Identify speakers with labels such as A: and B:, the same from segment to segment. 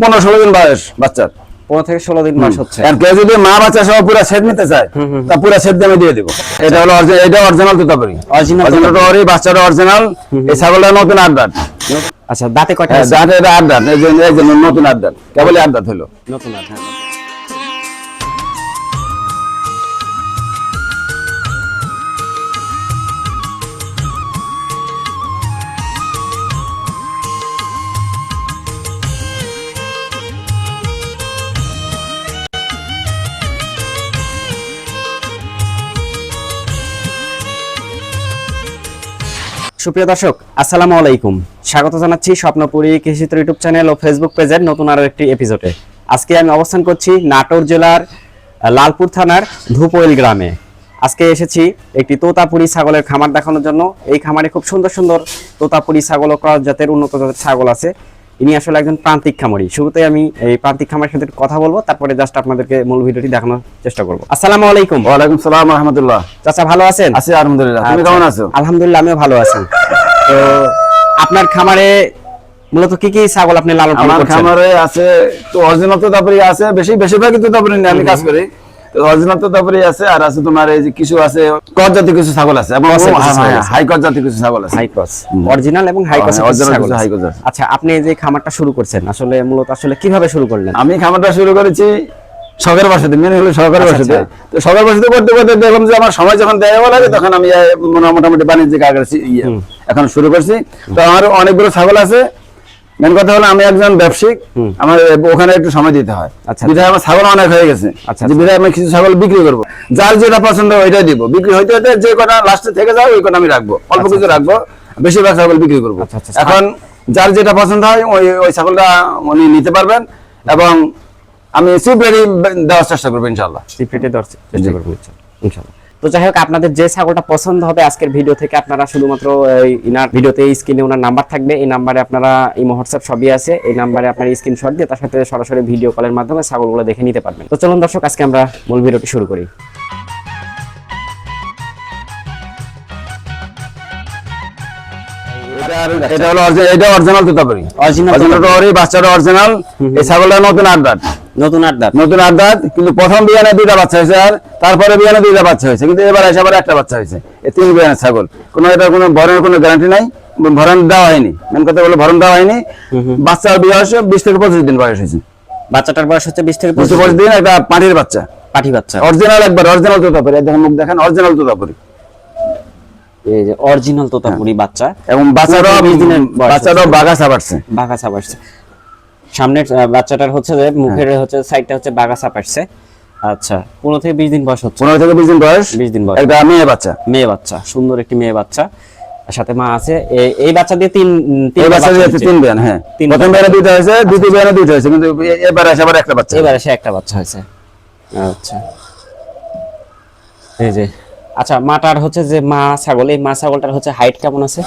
A: পনেরো ষোলো দিন বয়স বাচ্চার।
B: পনেরো থেকে ষোলো দিন বয়স হচ্ছে।
A: আর কেউ যদি মা বাচ্চা সহ পুরো সেট নিতে চায় তা পুরো সেট দিয়ে আমি দিয়ে দিব। এটা হলো এটা অরিজিনাল তোতাপুরি অরিজিনাল তোতাপুরি বাচ্চাটা অরিজিনাল এই ছাগলটা নতুন আট দাঁত
B: আচ্ছা দাঁতে কয়টা
A: হ্যাঁ, এটা আট দাঁত এই যে এই নতুন আড্ডা দাঁত কেবলই আট দাঁত হলো।
B: নতুন দাঁত, সুপ্রিয় দর্শক, আসসালামু আলাইকুম। স্বাগত জানাচ্ছি স্বপ্নপুরী কৃষিত্র ইউটিউব চ্যানেল ও ফেসবুক পেজের নতুন আরও একটি এপিসোডে আজকে আমি অবস্থান করছি নাটোর জেলার লালপুর থানার ধুপইল গ্রামে। আজকে এসেছি একটি তোতাপুরি ছাগলের খামার দেখানোর জন্য। এই খামারে খুব সুন্দর সুন্দর তোতাপুরি ছাগল ও ক্রস জাতের উন্নত জাতের ছাগল আছে। ইনি আসলে একজন প্রান্তিক খামারি। শুরুতে আমি এই প্রান্তিক খামারের সাথে কথা বলব তারপরে জাস্ট আপনাদেরকে মূল ভিডিওটি দেখানোর চেষ্টা করব। আসসালামু আলাইকুম।
A: ওয়ালাইকুম সালাম রহমতুল্লাহ।
B: চাচা ভালো আছেন?
A: আছি আলহামদুলিল্লাহ। তুমি
B: আচ্ছা।
A: কেমন আছো?
B: আলহামদুলিল্লাহ আমিও ভালো আছি। তো আপনার খামারে মূলত কি কি ছাগল আপনি লালন পালন
A: আমার খামারে আছে তো অরিজিনাল তো তারপরে আছে বেশি বেশিরভাগই তোতাপুরি নিয়ে আমি কাজ করি। অরিজিনাল তোতাপুরি আছে আর আছে তোমার এই যে কিছু আছে কর জাতীয় কিছু ছাগল আছে এবং। হাই কর জাতীয় কিছু ছাগল আছে।
B: হাই ক্রস অরিজিনাল এবং হাই ক্রস
A: হ্যাঁ, high cross আছে।
B: আচ্ছা আপনি এই যে খামারটা শুরু করছেন আসলে মূলত আসলে কীভাবে শুরু করলেন?
A: আমি খামারটা শুরু করেছি শখের বাসাতে মেনে হলো শখের
B: আচ্ছা,
A: বাসাতে।
B: আচ্ছা।
A: তো শখের বাসাতে করতে করতে দেখলাম যে আমার সময় যখন দেওয়া লাগে তখন আমি মোটামুটি বাণিজ্যিক আগে ইয়ে এখন শুরু করছি। তো আমার অনেকগুলো ছাগল আছে মেন কথা হলো আমি একজন ব্যবসায়িক আমার ওখানে একটু সময় দিতে হয়।
B: আচ্ছা,
A: বিধায় আমার ছাগল অনেক হয়ে গেছে।
B: আচ্ছা,
A: বিধায় আমি কিছু ছাগল বিক্রি করব। যার যেটা পছন্দ ওইটাই দিব। বিক্রি হইতে হইতে যে কটা লাস্টে থেকে যায় ওই কটা আমি রাখব। অল্প কিছু রাখব। বেশিরভাগ ছাগল বিক্রি করব।
B: আচ্ছা, আচ্ছা।
A: এখন যার যেটা পছন্দ হয় ওই ওই ছাগলটা উনি নিতে পারবেন এবং আমি চিপ রেডি দেওয়ার চেষ্টা করব ইনশাল্লাহ
B: সিক্রেটে দেওয়ার চেষ্টা করব ইনশাআল্লাহ। তো যাই হোক, আপনাদের যে ছাগলটা পছন্দ হবে আজকের ভিডিও থেকে আপনারা শুধুমাত্র ইনার ভিডিওতে স্ক্রিনে ওনার নাম্বার থাকবে। এই নাম্বারে আপনারা ইমো, হোয়াটসঅ্যাপ সবই আছে। এই নাম্বারে আপনার স্ক্রিনশট দিয়ে তার সাথে সরাসরি ভিডিও কলের মাধ্যমে ছাগলগুলো দেখে নিতে পারবেন। তো চলুন দর্শক, আজকে আমরা মূল ভিডিওটি শুরু করি।
A: এটা হলো এটা অরিজিনাল তোতাপুরি অরিজিনাল বাচ্চাটা অরিজিনাল এই ছাগলটা নতুন দাঁত।
B: নতুন দাঁত।
A: নতুন দাঁত কিন্তু প্রথম বিয়ানে দুইটা বাচ্চা হয়েছে আর তারপরে বিয়ানে দুইটা বাচ্চা হয়েছে। কিন্তু এবার এসে আবার একটা বাচ্চা হয়েছে। এই তিন বিয়ানের ছাগল। কোনো এটা কোনো ভরণের কোনো গ্যারান্টি নাই ভরণ দেওয়া হয়নি। মেন কথা বলে ভরণ দেওয়া হয়নি। বাচ্চার বয়স বিশ থেকে পঁচিশ দিন বয়স হয়েছে।
B: বাচ্চাটার বয়স হচ্ছে বিশ থেকে পঁচিশ
A: দিন। একটা পাটির বাচ্চা।
B: পাঠি বাচ্চা।
A: অরিজিনাল একবার অরিজিনাল তোতাপুরি দেখেন মুখ দেখেন অরিজিনাল তোতাপুরি
B: এই যে অরিজিনাল তোতাপুরি বাচ্চা।
A: এবং বাচ্চারাও
B: বিশ দিনের বয়স
A: বাচ্চারাও বাগাসা
B: পারছে সামনের বাচ্চাটার হচ্ছে যে মুখের হচ্ছে সাইডটা হচ্ছে বাগাসা পারছে আচ্ছা পনেরো থেকে বিশ দিন বয়স হচ্ছে।
A: পনেরো থেকে বিশ দিন বয়স?
B: বিশ দিন বয়স।
A: একটা মেয়ে বাচ্চা।
B: মেয়ে বাচ্চা সুন্দর একটি মেয়ে বাচ্চা। সাথে মা আছে। এই বাচ্চা দিয়ে তিন তিন
A: বাচ্চা
B: হয়েছে।
A: তিন বিয়ান হ্যাঁ।
B: তিন
A: প্রথম। বিয়ানে। দুইটা হয়েছে দ্বিতীয় বিয়ানে দুইটা হয়েছে কিন্তু এবার এসে আবার একটা বাচ্চা।
B: এবার এসে একটা বাচ্চা হয়েছে। আচ্ছা। এই যে আচ্ছা মাটার হচ্ছে যে মা ছাগল এই মা ছাগলটার হচ্ছে হাইট কেমন আছে?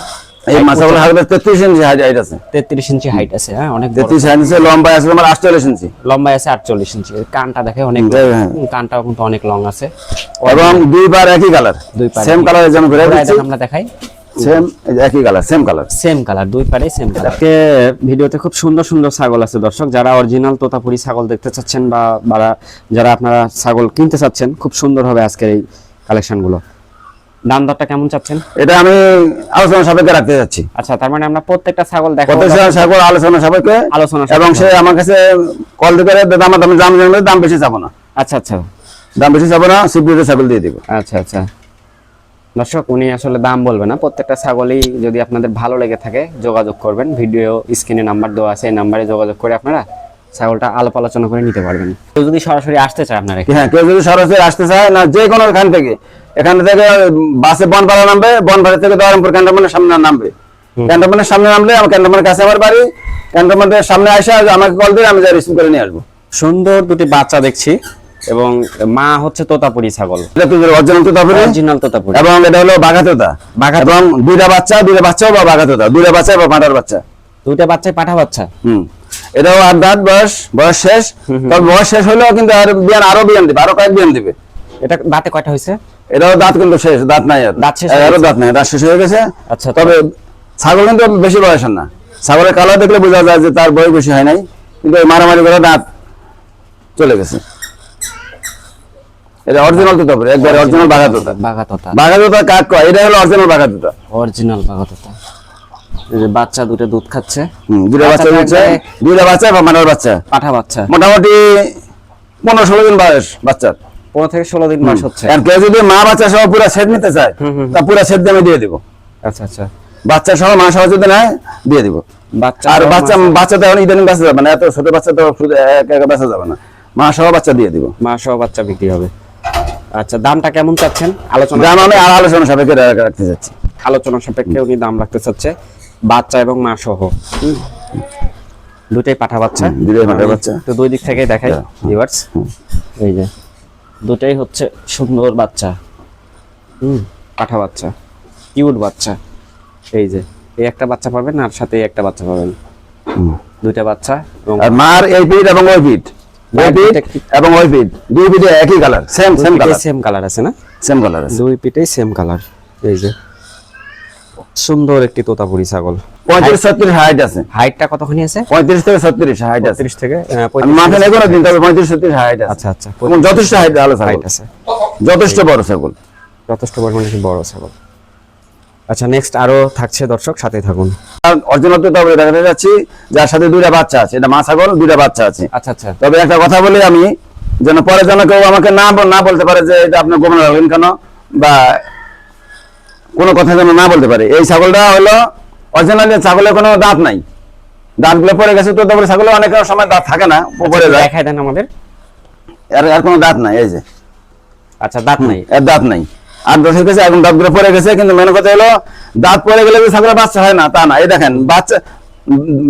A: এই মাছাগুলো হাতে তেত্রিশ ইঞ্চি হাইট আছে।
B: তেত্রিশ ইঞ্চি হাইট আছে হ্যাঁ অনেক বড়।
A: তেত্রিশ হাইট আছে লম্বা আছে তোমার আটচল্লিশ ইঞ্চি
B: লম্বায় আছে আটচল্লিশ ইঞ্চি কানটা দেখে অনেক
A: হ্যাঁ, হ্যাঁ।
B: কানটাও কিন্তু অনেক লং আছে।
A: এবং একই কালার
B: দুই পারে
A: সেম কালার দিচ্ছি।
B: আমরা দেখাই।
A: সেম একই colour same colour
B: same colour দুই পারে সেম কালার ভিডিওতে খুব সুন্দর সুন্দর ছাগল আছে দর্শক। যারা অরিজিনাল তোতাপুরি ছাগল দেখতে চাচ্ছেন বা বা যারা আপনারা ছাগল কিনতে চাচ্ছেন খুব সুন্দর হবে আজকের এই কালেকশনগুলো। দাম দরটা কেমন চাচ্ছেন?
A: এটা আমি আলোচনা সাপেক্ষে রাখতে যাচ্ছি।
B: আচ্ছা তার মানে আমরা প্রত্যেকটা ছাগল দেখাবো।
A: কত সাপেক্ষ আলোচনা সাপেক্ষে।
B: আলোচনা
A: এবং সে আমার কাছে কল দিতে দাম দাম দাম জানবে দাম বেশি চাবো না।
B: আচ্ছা আচ্ছা।
A: দাম বেশি চাবো না সিপিউতে সাইকেল দিয়ে দিব।
B: আচ্ছা আচ্ছা। দর্শক উনি আসলে দাম বলবে না। প্রত্যেকটা ছাগলই যদি আপনাদের ভালো লেগে থাকে যোগাযোগ করবেন। ভিডিও স্ক্রিনে নাম্বার দেওয়া আছে এই নাম্বারে যোগাযোগ করে আপনারা ছাগলটা আলাপ আলোচনা করে নিতে পারবেন। কেউ যদি সরাসরি আসতে চায় আপনারা
A: হ্যাঁ কেউ যদি সরাসরি আসতে চায় না যে কোনো এখান থেকে। এখান থেকে বাসে বনপাড়া নামবে বনপাড়া থেকে দরমপুর ক্যান্টনমেন্টের সামনে নামবে। ক্যান্টনমেন্টের সামনে নামলে আমার ক্যান্টনমেন্টের কাছে আমার বাড়ি ক্যান্টনমেন্টের সামনে আসে আমাকে কল দিয়ে আমি যা রিসিভ করে নিয়ে আসব।
B: সুন্দর দুটি বাচ্চা দেখছি এবং মা হচ্ছে তোতাপুরি ছাগল।
A: Original
B: original Totapuri?
A: এবং এটা হলো বাঘাতোতা।
B: বাঘাতোতা।
A: এবং দুইটা বাচ্চা দুইটা বাচ্চাও বা বাঘাতোতা দুইটা বাচ্চা বা পাঁটার বাচ্চা।
B: দুইটা বাচ্চাই পাঠা বাচ্চা?
A: হুম। এটাও আট দাঁত বয়স বয়স শেষ। তবে বয়স শেষ হলেও কিন্তু আর বিয়ান আরও বিয়ান দিবে আরও কয়েক বিয়ান দিবে।
B: এটা দাঁতে কয়টা হয়েছে?
A: এটাও দাঁত কিন্তু শেষ দাঁত নাই আর।
B: দাঁত শেষ আরও
A: দাঁত নাই দাঁত শেষ হয়ে গেছে।
B: আচ্ছা।
A: তবে ছাগল কিন্তু বেশি বয়সের না। ছাগলের কালার দেখলে বোঝা যায় যে তার বয়স বেশি হয় নাই কিন্তু মারামারি করে দাঁত চলে গেছে। এটা অরিজিনাল তো তারপরে একবার অরিজিনাল বাঘা তোতা।
B: বাঘা তোতা।
A: বাঘা তোতা কাক কয়? এটা হলো অরিজিনাল বাঘা তোতা।
B: অরিজিনাল বাঘা তোতা। বাচ্চা দুটো দুধ খাচ্ছে।
A: দুইটা বাচ্চা
B: থাকবে।
A: দুইটা বাচ্চা বা মানার বাচ্চা?
B: পাঠা বাচ্চা।
A: মোটামুটি পনেরো ষোলো দিন বয়স বাচ্চার
B: পনেরো থেকে ষোলো দিন মাস হচ্ছে।
A: আর কেউ যদি মা বাচ্চা সহ পুরো সেট নিতে চায় তা পুরো সেট দিয়ে দিয়ে দিব।
B: আচ্ছা আচ্ছা।
A: বাচ্চা সহ মা সহ যদি নেয় দিয়ে দিব।
B: বাচ্চা
A: আর বাচ্চা বাচ্চা তো এখন ইদানিং যাবে না এত ছোট বাচ্চা তো একা যাবে না। মা সহ বাচ্চা দিয়ে দিব।
B: মা সহ বাচ্চা বিক্রি হবে। আচ্ছা দামটা কেমন চাচ্ছেন? আলোচনা
A: দাম আমি আর আলোচনা সাপেক্ষে রাখতে যাচ্ছি।
B: আলোচনা সাপেক্ষে উনি দাম রাখতে চাচ্ছে। বাচ্চা এবং মা সহ। দুটাই পাঠা বাচ্চা।
A: দুটোই পাঠা বাচ্চা।
B: তো দুই দিক থেকেই দেখাই ভিউয়ার্স এই যে দুটাই হচ্ছে সুন্দর বাচ্চা। হুম। পাঠা বাচ্চা। কিউট বাচ্চা। এই যে এই একটা বাচ্চা পাবেন আর সাথে একটা বাচ্চা পাবেন। দুইটা বাচ্চা এবং
A: আর মার এই পিঠ এবং ওই পিঠ। ওই
B: একটি-
A: এবং ওই পিঠ। দুই পিঠে একই colour same same colour
B: same colour আছে না?
A: সেম কালার আছে।
B: দুই পিঠেই সেম কালার এই যে সুন্দর একটি তোতাপুরি ছাগল।
A: পঁয়ত্রিশ ছত্রিশ হাইট আছে।
B: হাইটটা কতখানি আছে?
A: পঁয়ত্রিশ থেকে ছত্রিশ হাইট আছে।
B: থেকে আহ,
A: আমি
B: 35
A: মাঠে নেই কোনো দিন তবে পঁয়ত্রিশ ছত্রিশ হাইট আছে।
B: আচ্ছা আচ্ছা
A: যথেষ্ট হাইট ভালো ছাগল।
B: হাইট আছে।
A: যথেষ্ট বড় ছাগল।
B: যথেষ্ট পরিমাণে বড় ছাগল। আচ্ছা নেক্সট আরও থাকছে দর্শক সাথে থাকুন।
A: অরিজিনাল তো তবে যাচ্ছি যার সাথে দুইটা বাচ্চা আছে। এটা মা ছাগল দুইটা বাচ্চা আছে।
B: আচ্ছা আচ্ছা।
A: তবে একটা কথা বলি আমি যেন পরে যেন কেউ আমাকে না না বলতে পারে যে এটা আপনি গোপন রাখবেন কেন বা কোনো কথা যেন না বলতে পারে। এই ছাগলটা হলো অরিজিনালি ছাগলের কোনো দাঁত নাই। দাঁতগুলো পড়ে গেছে তো তারপরে ছাগলে অনেক সময় দাঁত থাকে না পড়ে যায়।
B: দেখাই দেন আমাদের।
A: আর আর কোনো দাঁত নাই এই যে।
B: আচ্ছা দাঁত নাই।
A: এর দাঁত নাই। আর দশ গেছে এখন দাঁতগুলো পড়ে গেছে কিন্তু মেন কথা হলো দাঁত পড়ে গেলে যে ছাগলের বাচ্চা হয় না তা না। এই দেখেন বাচ্চা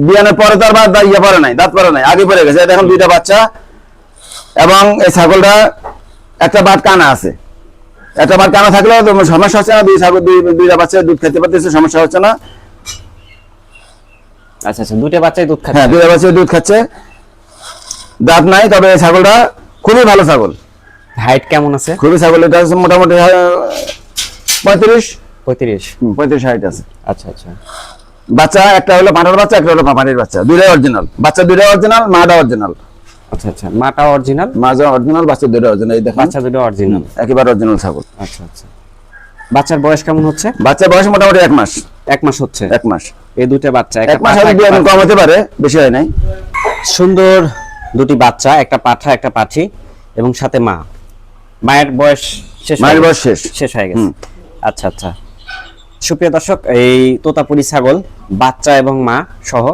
A: বিয়ানের পরে তার বা ইয়ে পড়ে নাই দাঁত পড়ে নাই আগে পড়ে গেছে। এই দেখেন দুইটা বাচ্চা এবং এই ছাগলটা একটা বাট কানা আছে। একটা কানা থাকলেও তো সমস্যা হচ্ছে না দুই ছাগল দুই দুইটা বাচ্চা দুধ খেতে পারতেছে সমস্যা হচ্ছে না।
B: আচ্ছা আচ্ছা দুইটা বাচ্চাই দুধ
A: হ্যাঁ
B: খাচ্ছে
A: দুইটা বাচ্চা দুধ খাচ্ছে। দাঁত নাই তবে ছাগলটা খুবই ভালো ছাগল।
B: হাইট কেমন আছে?
A: খুবই ছাগল এটা মোটামুটি পঁয়ত্রিশ।
B: পঁয়ত্রিশ।
A: পঁয়ত্রিশ হাইট আছে।
B: আচ্ছা আচ্ছা।
A: বাচ্চা একটা হলো পাঁঠার বাচ্চা একটা হলো পাপানির বাচ্চা। দুইটাই অরিজিনাল বাচ্চা দুইটাই অরিজিনাল মাটা অরিজিনাল
B: আচ্ছা আচ্ছা। মাটা অরিজিনাল
A: মাজা অরিজিনাল বাচ্চা দুইটা অরিজিনাল এই দেখেন।
B: বাচ্চা দুটো অরিজিনাল
A: একেবারে অরিজিনাল ছাগল।
B: আচ্ছা আচ্ছা। বাচ্চার বয়স কেমন হচ্ছে?
A: বাচ্চা বয়স মোটামুটি এক মাস।
B: এক মাস হচ্ছে?
A: এক মাস।
B: এই দুইটা বাচ্চা
A: এক মাস কম হতে পারে বেশি হয় নাই।
B: সুন্দর দুটি বাচ্চা একটা পাঠা একটা পাঠি এবং সাথে মা। মায়ের বয়স শেষ
A: মায়ের বয়স শেষ।
B: শেষ হয়ে গেছে। আচ্ছা আচ্ছা। সুপ্রিয় দর্শক এই তোতাপুরি ছাগল বাচ্চা এবং মা সহ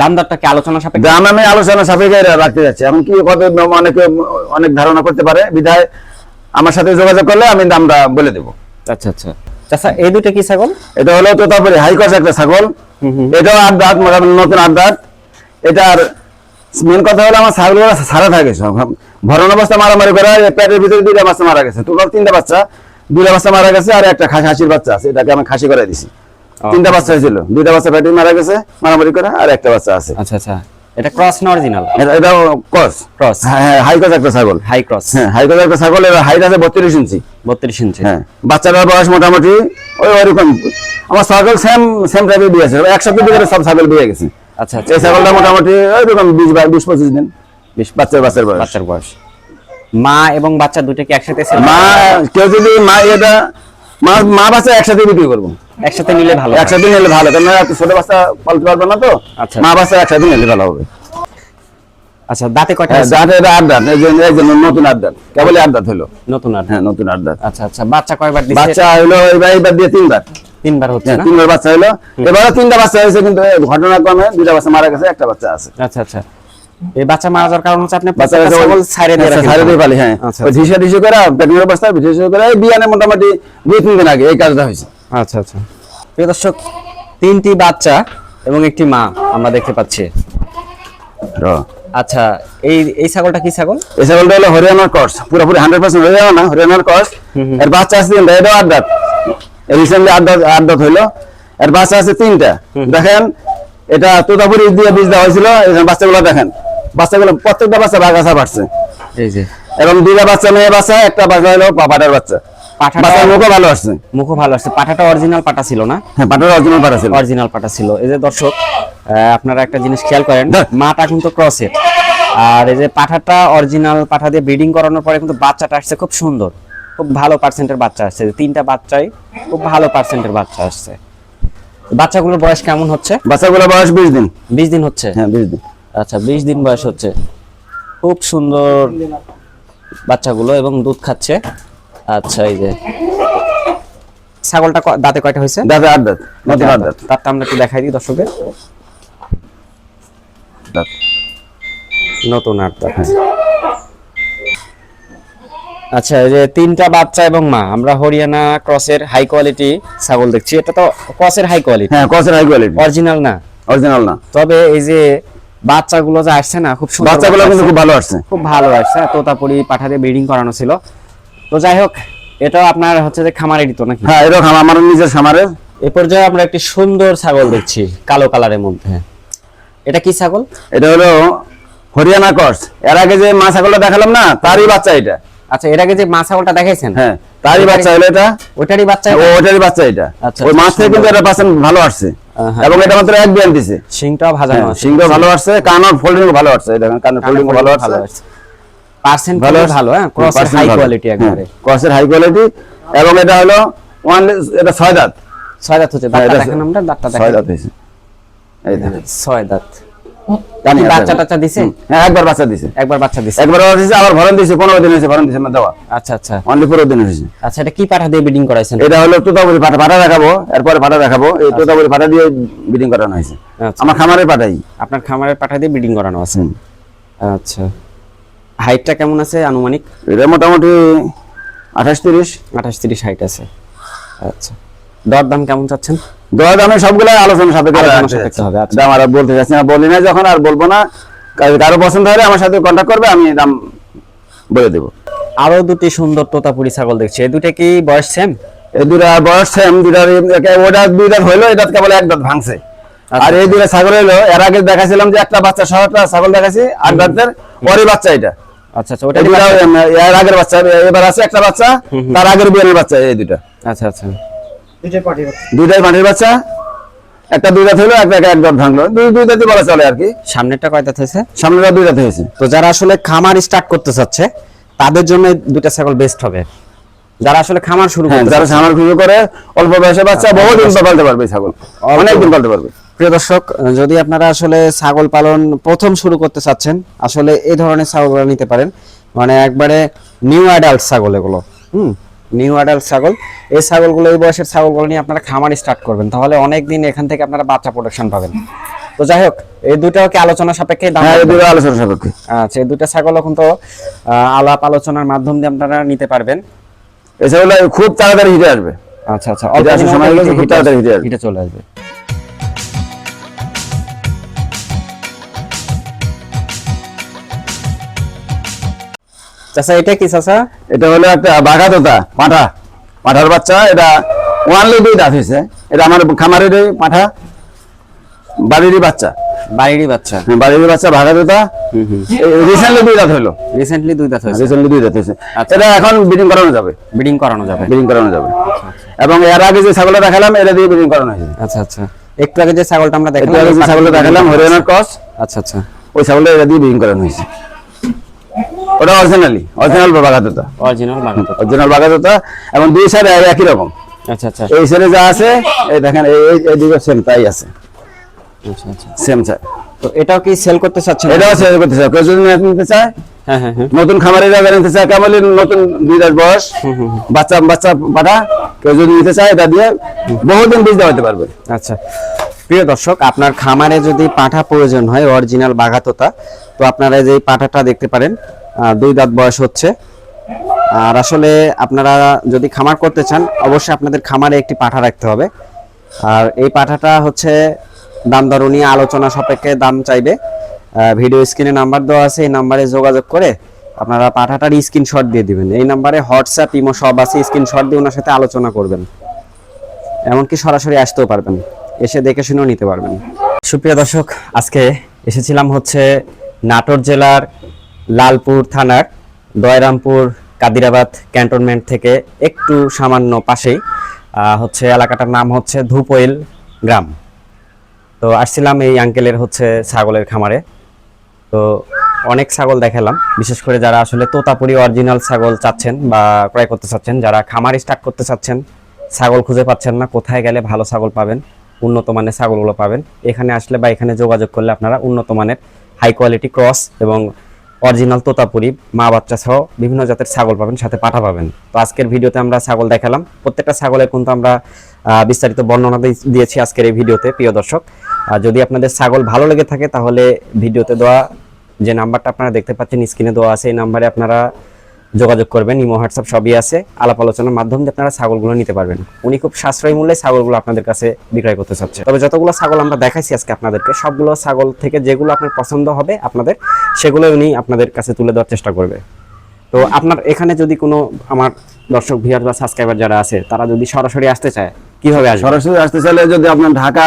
B: দাম দরটা আলোচনা সাপেক্ষে
A: দাম আমি আলোচনা সাপেক্ষে রাখতে যাচ্ছি। এখন কি কত অনেকে অনেক ধারণা করতে পারে। বিধায় আমার সাথে যোগাযোগ করলে আমি দামটা বলে দেবো।
B: আচ্ছা আচ্ছা। আচ্ছা এই দুটো কি ছাগল?
A: এটা হলো তো তারপরে হাইকস একটা ছাগল। এটাও আট দাঁত মোটামুটি নতুন আট দাঁত। এটার মেন কথা হলো আমার ছাগলগুলো সারা থাকে ভরণ অবস্থা মারামারি করে পেটের ভিতরে দুইটা বাচ্চা মারা গেছে। টোটাল তিনটা বাচ্চা দুইটা বাচ্চা মারা গেছে আর একটা খাসি হাসির বাচ্চা আছে। এটাকে আমি খাসি করে দিছি। তিনটা বাচ্চা হয়েছিল। দুইটা বাচ্চা পেটে মারা গেছে মারামারি করে আর একটা বাচ্চা আছে।
B: আচ্ছা আচ্ছা। এটা ক্রস না অরিজিনাল
A: এটা এটাও
B: ক্রস
A: হ্যাঁ হ্যাঁ হাইকস একটা ছাগল।
B: হাই ক্রস
A: হ্যাঁ হাইকস একটা ছাগল এর হাইট আছে বত্রিশ ইঞ্চি।
B: বত্রিশ ইঞ্চি।
A: হ্যাঁ বাচ্চাটার বয়স মোটামুটি ওই ওইরকম। আমার ছাগল সেম সেম টাইপের বিয়ে আছে। একসাথে ভিতরে সব ছাগল বিয়ে গেছে।
B: আচ্ছা আচ্ছা।
A: এই ছাগলটা মোটামুটি ওইরকম দিন।
B: বিশ
A: বাচ্চার বাচ্চার বয়স।
B: বাচ্চার বয়স। মা এবং বাচ্চা দুটো কি একসাথে
A: মা কেউ যদি মা এটা মা মা বাচ্চা একসাথে বিক্রি করব।
B: একসাথে নিলে ভালো
A: একসাথে নিলে ভালো কারণ ছোট বাচ্চা পালতে পারবে না তো।
B: আচ্ছা।
A: মা বাচ্চা একসাথে নিলে ভালো হবে।
B: আচ্ছা দাঁতে কয়টা
A: হ্যাঁ? দাঁত আট দাঁত। নতুন আট দাঁত। কেবলই আট দাঁত হলো।
B: নতুন আর
A: হ্যাঁ নতুন আট দাঁত।
B: আচ্ছা আচ্ছা বাচ্চা কয়বার
A: বাচ্চা হলো এবার এবার দিয়ে তিনবার।
B: তিনবার হচ্ছে
A: হ্যাঁ
B: না?
A: তিনবার বাচ্চা হলো। এবারে তিনটা বাচ্চা হয়েছে কিন্তু এই ঘটনাক্রমে দুইটা বাচ্চা মারা গেছে একটা বাচ্চা আছে।
B: আচ্ছা আচ্ছা। এই বাচ্চা মারা যাওয়ার কারণ হচ্ছে আপনি
A: বাচ্চা ছাগল
B: ছাগল দিয়ে রাখেন।
A: সাইডে দিয়ে পালি হ্যাঁ।
B: আচ্ছা
A: ওই ঢিসে ঢিসে করে প্রেগনেন্ট অবস্থায় ঢিসে করে বিয়ানে মোটামুটি দুই তিন দিন আগে এই কাজটা হয়েছে।
B: আচ্ছা আচ্ছা। প্রিয় দর্শক তিনটি বাচ্চা এবং একটি মা আমরা দেখতে পাচ্ছি। আচ্ছা এই এই ছাগলটা কি ছাগল?
A: এই ছাগলটা হলো হরিয়ানার কর্স পুরোপুরি হান্ড্রেড পার্সেন্ট হরিয়ানা না হরিয়ানার কর্স। এর বাচ্চা আছে এটাও আট দাঁত। রিসেন্টলি আট দাঁত আট দাঁত হইল। এর বাচ্চা আছে তিনটা। দেখেন এটা তোতাপুরি দিয়ে বীজ দেওয়া হয়েছিল এখানে বাচ্চাগুলো দেখেন। বাচ্চাগুলো প্রত্যেকটা বাচ্চা বাগাছা
B: এই যে।
A: এবং দুইটা বাচ্চা মেয়ে বাচ্চা একটা বাচ্চা হলো পাটার বাচ্চা।
B: পাঠাটা
A: বাচ্চার মুখও ভালো আসছে
B: মুখও ভালো আসছে পাঠাটা অরিজিনাল পাটা ছিল না?
A: হ্যাঁ পাটার অরিজিনাল পাটা ছিল।
B: অরিজিনাল পাটা ছিল। এই যে দর্শক আপনারা একটা জিনিস খেয়াল করেন মাটা কিন্তু ক্রসের আর এই যে পাঠাটা অরিজিনাল পাঠা দিয়ে ব্রিডিং করানোর পরে কিন্তু বাচ্চাটা আসছে খুব সুন্দর। খুব ভালো পার্সেন্টের বাচ্চা আসছে। তিনটা বাচ্চাই খুব ভালো পার্সেন্টের বাচ্চা আসছে। বাচ্চাগুলোর বয়স কেমন হচ্ছে?
A: বাচ্চাগুলো বয়স বিশ দিন।
B: বিশ দিন হচ্ছে?
A: হ্যাঁ বিশ দিন।
B: আচ্ছা বিশ দিন বয়স হচ্ছে। খুব সুন্দর বাচ্চাগুলো এবং দুধ খাচ্ছে। আচ্ছা এই যে। ছাগলটা দাঁতে কয়টা হয়েছে?
A: দাঁতে আট দাঁত নতুন আট দাঁত।
B: তারটা আমরা একটু দেখাই দিই দর্শকের
A: দাঁত।
B: নতুন আট দাঁত আচ্ছা এই যে তিনটা বাচ্চা এবং মা আমরা হরিয়ানা ক্রসের হাই কোয়ালিটি ছাগল দেখছি। এটা তো ক্রসের হাই কোয়ালিটি
A: হ্যাঁ কসের হাই কোয়ালিটি
B: অরিজিনাল না?
A: অরিজিনাল না।
B: তবে এই যে বাচ্চাগুলো যে আসছে না খুব সুন্দর
A: বাচ্চাগুলো কিন্তু খুব ভালো আসছে।
B: খুব ভালো আসছে। তোতাপুরি পাঠা দিয়ে ব্রিডিং করানো ছিল। তো যাই হোক এটাও আপনার হচ্ছে যে খামারে দিত নাকি?
A: হ্যাঁ এরকম আমার নিজের খামারের
B: এ পর্যায়ে আমরা একটি সুন্দর ছাগল দেখছি কালো কালারের মধ্যে। এটা কি ছাগল?
A: এটা হলো হরিয়ানা কস এর আগে যে মা ছাগলটা দেখালাম না তারই বাচ্চা এটা।
B: আচ্ছা এর আগে যে মা ছাগলটা দেখাইছেন?
A: হ্যাঁ তারই বাচ্চা হলো এটা।
B: ওটারই বাচ্চা
A: ওটারই বাচ্চা এটা।
B: আচ্ছা,
A: ওই মাছ থেকে কিন্তু এটা পার্সেন্ট ভালো আসছে। এবং এটা মাত্র এক বিয়ান দিছে
B: সিংটা ভাজা আছে।
A: সিংটা ভালো আসছে কানর ফোল্ডিং ভালো আসছে এই দেখেন কানর ফোল্ডিং ভালো আছে।
B: পার্সেন্ট
A: ভালো
B: ভালো। হ্যাঁ? ক্রসের হাই কোয়ালিটি একবারে।
A: ক্রসের হাই কোয়ালিটি এবং এটা হলো ওয়ান এটা ছয় দাঁত।
B: ছয় দাঁত হচ্ছে দাঁতটা দেখেন আমরা দাঁতটা দেখেন।
A: ছয় দাঁত হয়েছে। এই দেখেন।
B: ছয় দাঁত।
A: আছে।
B: বাচ্চা টাচ্চা দিছে?
A: হ্যাঁ একবার বাচ্চা দিছে।
B: একবার বাচ্চা দিছে।
A: একবার বাচ্চা দিছে আবার ভরণ দিছে পনেরো দিন হয়েছে ভরণ দিছে না দেওয়া।
B: আচ্ছা আচ্ছা।
A: অনলি পনেরো দিন হয়েছে।
B: আচ্ছা এটা কি পাঠা দিয়ে ব্রিডিং করাইছেন?
A: এটা হলো তোতাপুরি পাঠা পাঠা দেখাবো এরপরে পাঠা দেখাবো। এই তোতাপুরি পাঠা দিয়ে বিডিং করানো হয়েছে। আমার খামারের পাঠাই।
B: আপনার খামারের পাঠা দিয়ে ব্রিডিং করানো আছে? আচ্ছা। হাইটটা কেমন আছে আনুমানিক?
A: এটা মোটামুটি আঠাশ তিরিশ।
B: আঠাশ তিরিশ হাইট আছে। আচ্ছা। দর দাম কেমন চাচ্ছেন?
A: দশ দামে সবগুলো আলোচনা সাপেক্ষে
B: আলোচনা
A: রাখতে
B: সাপেক্ষে
A: যাচ্ছি।
B: হবে, আচ্ছা।
A: দাম আর বলতে চাচ্ছি না বলি না যখন আর বলব না। কারো- পছন্দ হলে আমার সাথে কন্ট্যাক্ট করবে আমি দাম বলে দেবো।
B: আরও দুটি সুন্দর তোতাপুরি ছাগল দেখছি। এই দুটা কি বয়স সেম
A: এই দুটা বয়স সেম দুটার ওটা দুই দাঁত হইল এটা কেবল এক দাঁত ভাঙছে। আর এই দুটা ছাগল হইল এর আগে দেখাছিলাম যে একটা বাচ্চা সহ একটা ছাগল দেখাছি আট দাঁতের ওরই বাচ্চা এটা।
B: আচ্ছা আচ্ছা ওটা
A: এর আগের বাচ্চা এবার আছে একটা বাচ্চা তার আগের বিয়ানের বাচ্চা এই দুটা।
B: আচ্ছা আচ্ছা।
A: দুইটাই মাটির বাচ্চা। একটা দুই দাঁত হইল একটা এক দাঁত ভাঙলো। দুই দুই দাঁতই বলা চলে আর কি।
B: সামনেরটা কয় দাঁত হয়েছে?
A: সামনেটা দুই দাঁত হয়েছে।
B: তো যারা আসলে খামার স্টার্ট করতে চাচ্ছে তাদের জন্য এই দুটা ছাগল বেস্ট হবে। যারা আসলে খামার শুরু
A: হ্যাঁ
B: করতে
A: যারা। সামার শুরু করে অল্প বয়সে বাচ্চা বহুদিন পালতে পারবে ছাগল। অনেক দিন পালতে পারবে।
B: প্রিয় দর্শক যদি আপনারা আসলে ছাগল পালন প্রথম শুরু করতে চাচ্ছেন আসলে এই ধরনের ছাগলগুলো নিতে পারেন। মানে একবারে নিউ অ্যাডাল্ট ছাগল এগুলো। হুম? নিউ অ্যাডাল্ট ছাগল। এই ছাগলগুলো এই বয়সের ছাগলগুলো নিয়ে আপনারা খামার স্টার্ট করবেন। তাহলে অনেক দিন এখান থেকে আপনারা বাচ্চা প্রোডাকশন পাবেন। তো যাই হোক এই দুটাও কি আলোচনা সাপেক্ষে দাম
A: হ্যাঁ এই দুটো আলোচনা সাপেক্ষে।
B: আচ্ছা এই দুটা ছাগল এখন তো আলাপ আলোচনার মাধ্যম দিয়ে আপনারা নিতে পারবেন।
A: এই ছাগল খুব তাড়াতাড়ি হিটে আসবে।
B: আচ্ছা আচ্ছা
A: অল্প সময় খুব তাড়াতাড়ি হিটে
B: চলে আসবে। চাচা এটা কি চাচা?
A: এটা হলো একটা বাঘা তোতা পাঠা। পাঠার বাচ্চা এটা ওয়ানলি দুই দাঁত হয়েছে এটা আমার খামারের পাঠা। বাড়িরই বাচ্চা।
B: বাড়িরই বাচ্চা।
A: হ্যাঁ, বাড়িরই বাচ্চা ভাগা তোতা। রিসেন্টলি দুই দাঁত হলো
B: রিসেন্টলি দুই দাঁত হয়েছে।
A: রিসেন্টলি দুই দাঁত হয়েছে
B: আচ্ছা।
A: এটা এখন ব্রিডিং করানো যাবে।
B: ব্রিডিং করানো যাবে।
A: ব্রিডিং করানো যাবে। এবং এর আগে যে ছাগলটা দেখালাম এটা দিয়ে ব্রিডিং করানো হয়েছে।
B: আচ্ছা আচ্ছা। একটু আগে যে ছাগলটা আমরা
A: একটু
B: দেখলাম
A: আগে যে ছাগলটা দেখালাম হরিয়ানার ক্রস।
B: আচ্ছা আচ্ছা।
A: ওই ছাগলটা এটা দিয়ে ব্রিডিং করানো হয়েছে। ওটা অরিজিনালি অরিজিনাল বাগাতোতা।
B: অরিজিনাল বাগান
A: অরিজিনাল বাগাতোতা এবং দুই সাইড একই রকম।
B: আচ্ছা আচ্ছা।
A: এই সাইডে যা আছে এই দেখেন এই এই- দিকে সেম তাই আছে।
B: আচ্ছা আচ্ছা।
A: সেম সাইড
B: তো এটাও কি সেল করতে চাচ্ছেন
A: এটাও সেল করতে চায়। কেউ যদি নিতে চায়
B: হ্যাঁ হ্যাঁ হ্যাঁ।
A: নতুন খামারে যাবে নিতে চায় কেমন নতুন দুই দাস বয়স বাচ্চা বাচ্চা পাঠা কেউ যদি নিতে চায় এটা দিয়ে বহুদিন বীজ দেওয়াতে পারবে।
B: আচ্ছা। প্রিয় দর্শক, আপনার খামারে যদি পাঠা প্রয়োজন হয় অরিজিনাল বাঘাতোতা, তো আপনারা যে পাঠাটা দেখতে পারেন দুই দাঁত বয়স হচ্ছে। আর আসলে আপনারা যদি খামার করতে চান, অবশ্যই আপনাদের খামারে একটি পাঠা রাখতে হবে। আর এই পাঠাটা হচ্ছে দাম দর নিয়ে আলোচনা সাপেক্ষে দাম চাইবে। ভিডিও স্ক্রিনে নাম্বার দেওয়া আছে, এই নাম্বারে যোগাযোগ করে আপনারা পাঠাটার স্ক্রিনশট দিয়ে দিবেন। এই নাম্বারে হোয়াটসঅ্যাপ ইমো সব আছে স্ক্রিনশট দিয়ে ওনার সাথে আলোচনা করবেন। এমনকি সরাসরি আসতেও পারবেন। এসে দেখে শুনেও নিতে পারবেন। সুপ্রিয় দর্শক, আজকে এসেছিলাম হচ্ছে নাটোর জেলার লালপুর থানার দয়রামপুর কাদিরাবাদ ক্যান্টনমেন্ট থেকে একটু সামান্য পাশেই হচ্ছে এলাকাটার নাম হচ্ছে ধুপইল গ্রাম। তো আসছিলাম এই আঙ্কেলের হচ্ছে ছাগলের খামারে। তো অনেক ছাগল দেখালাম, বিশেষ করে যারা আসলে তোতাপুরি অরিজিনাল ছাগল চাচ্ছেন বা ক্রয় করতে চাচ্ছেন, যারা খামার স্টার্ট করতে চাচ্ছেন, ছাগল খুঁজে পাচ্ছেন না, কোথায় গেলে ভালো ছাগল পাবেন উন্নত মানের ছাগলগুলো পাবেন। এখানে আসলে বা এখানে যোগাযোগ করলে আপনারা উন্নত মানের হাই কোয়ালিটি ক্রস এবং অরিজিনাল তোতাপুরি, মা বাচ্চা সহ বিভিন্ন জাতের ছাগল পাবেন, সাথে পাঠা পাবেন। তো আজকের ভিডিওতে আমরা ছাগল দেখালাম। প্রত্যেকটা ছাগলের কিন্তু আমরা বিস্তারিত বর্ণনা দিয়েছি আজকের এই ভিডিওতে, প্রিয় দর্শক। আর যদি আপনাদের ছাগল ভালো লেগে থাকে, তাহলে ভিডিওতে দেওয়া যে নাম্বারটা আপনারা দেখতে পাচ্ছেন স্ক্রিনে দেওয়া আছে, এই নাম্বারে আপনারা যোগাযোগ করবেন ইমো হোয়াটসঅ্যাপ সবই আছে। আলাপ আলোচনার মাধ্যমে আপনারা ছাগলগুলো নিতে পারবেন। উনি খুব সাশ্রয়ী মূল্যে ছাগলগুলো আপনাদের কাছে বিক্রয় করতে চাচ্ছে। তবে যতগুলো ছাগল আমরা দেখাইছি আজকে আপনাদেরকে সবগুলো ছাগল থেকে যেগুলো আপনার পছন্দ হবে আপনাদের সেগুলো উনি আপনাদের কাছে তুলে দেওয়ার চেষ্টা করবে। তো আপনার এখানে যদি কোনো আমার দর্শক ভিউয়ার বা সাবস্ক্রাইবার যারা আছে তারা যদি সরাসরি আসতে চায় কীভাবে আসবে?
A: সরাসরি আসতে চাইলে যদি আপনার ঢাকা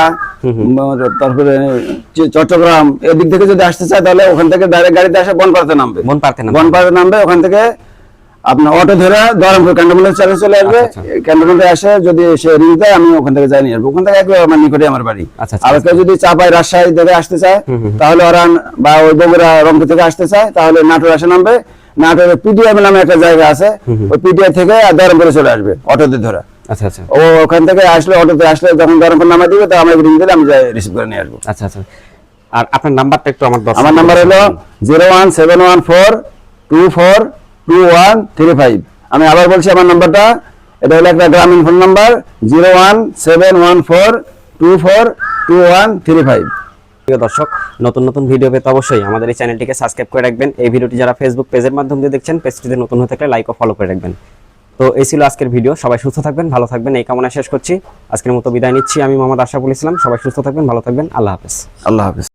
A: তারপরে চট্টগ্রাম এদিক থেকে যদি আসতে চায় তাহলে ওখান থেকে ডাইরেক্ট গাড়িতে আসে বনপাড়াতে নামবে।
B: মন পারতেন না
A: বনপাড়াতে নামবে ওখান থেকে আপনার অটো ধরে দরমপুর ক্যান্টনমেন্টের চালে চলে আসবে।
B: আচ্ছা,
A: ক্যান্টনমেন্টে আসে যদি সে রিং দেয় আমি ওখান থেকে যাই নিয়ে আসব। ওখান থেকে একবার আমার নিকটে আমার বাড়ি।
B: আচ্ছা, আচ্ছা,
A: আর কেউ যদি চাপাই রাজশাহী থেকে আসতে চায় তাহলে ওরা বা ওই বগুড়া রংপুর থেকে আসতে চায় তাহলে নাটোর আসে নামবে। নাটোরের পিডিএম নামে একটা জায়গা আছে। ওই পিডিএম থেকে দরমপুরে চলে আসবে অটোতে ধরে।
B: আচ্ছা আচ্ছা।
A: ও ওখান থেকে আসলে অটোতে আসলে যখন দরমপুর নামা দিবে তো আমরা রিং দিলে আমি রিসিভ করে নিয়ে আসব।
B: আচ্ছা আচ্ছা। আর আপনার নাম্বারটা একটু আমার
A: আমার নাম্বার হলো zero one seven one four two four two one three five আমি আবার বলছি আমার নাম্বারটা এটা হলো একটা Grameenphone number zero one seven one four two four two one three five
B: প্রিয় দর্শক নতুন নতুন ভিডিও পেতে অবশ্যই আমাদের এই চ্যানেলটিকে সাবস্ক্রাইব করে রাখবেন। এই ভিডিওটি যারা ফেসবুক পেজের মাধ্যমে দিয়ে দেখছেন পেজটিতে নতুন হয়ে থাকলে লাইক ও ফলো করে রাখবেন। তো এই ছিল আজকের ভিডিও সবাই সুস্থ থাকবেন ভালো থাকবেন এই কামনা শেষ করছি। আজকের মতো বিদায় নিচ্ছি আমি মোহাম্মদ আশরাফুল ইসলাম সবাই সুস্থ থাকবেন ভালো থাকবেন আল্লাহ হাফেজ।
A: আল্লাহ হাফিজ।